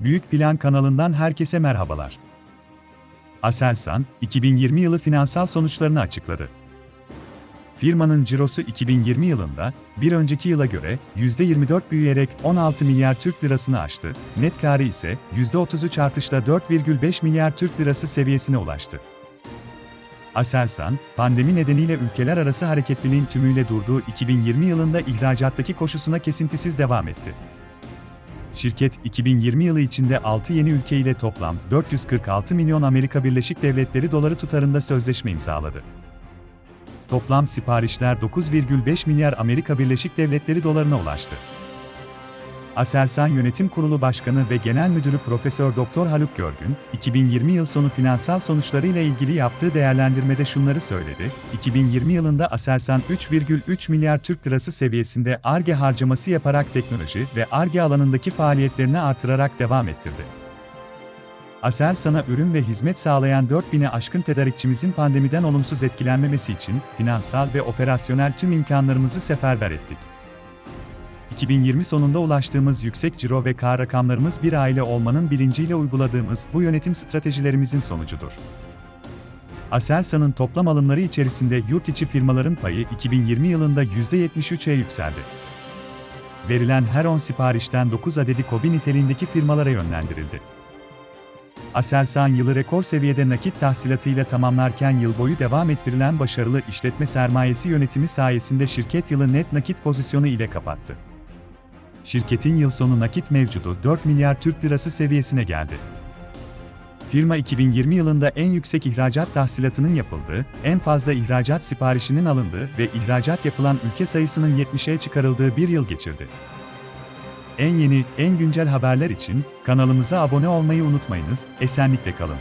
Büyük Plan kanalından herkese merhabalar. Aselsan, 2020 yılı finansal sonuçlarını açıkladı. Firmanın cirosu 2020 yılında, bir önceki yıla göre %24 büyüyerek 16 milyar Türk lirasını aştı, net karı ise %33 artışla 4,5 milyar Türk lirası seviyesine ulaştı. Aselsan, pandemi nedeniyle ülkeler arası hareketliliğin tümüyle durduğu 2020 yılında ihracattaki koşusuna kesintisiz devam etti. Şirket, 2020 yılı içinde 6 yeni ülke ile toplam 446 milyon Amerika Birleşik Devletleri doları tutarında sözleşme imzaladı. Toplam siparişler 9,5 milyar Amerika Birleşik Devletleri dolarına ulaştı. Aselsan Yönetim Kurulu Başkanı ve Genel Müdürü Profesör Doktor Haluk Görgün, 2020 yıl sonu finansal sonuçlarıyla ilgili yaptığı değerlendirmede şunları söyledi. 2020 yılında Aselsan 3,3 milyar Türk lirası seviyesinde ARGE harcaması yaparak teknoloji ve ARGE alanındaki faaliyetlerini artırarak devam ettirdi. Aselsan'a ürün ve hizmet sağlayan 4000'e aşkın tedarikçimizin pandemiden olumsuz etkilenmemesi için finansal ve operasyonel tüm imkanlarımızı seferber ettik. 2020 sonunda ulaştığımız yüksek ciro ve kar rakamlarımız bir aile olmanın bilinciyle uyguladığımız bu yönetim stratejilerimizin sonucudur. Aselsan'ın toplam alımları içerisinde yurt içi firmaların payı 2020 yılında %73'e yükseldi. Verilen her 10 siparişten 9 adedi KOBİ niteliğindeki firmalara yönlendirildi. Aselsan yılı rekor seviyede nakit tahsilatıyla tamamlarken yıl boyu devam ettirilen başarılı işletme sermayesi yönetimi sayesinde şirket yılı net nakit pozisyonu ile kapattı. Şirketin yıl sonu nakit mevcudu 4 milyar Türk lirası seviyesine geldi. Firma 2020 yılında en yüksek ihracat tahsilatının yapıldığı, en fazla ihracat siparişinin alındığı ve ihracat yapılan ülke sayısının 70'e çıkarıldığı bir yıl geçirdi. En yeni, en güncel haberler için kanalımıza abone olmayı unutmayınız, esenlikle kalın.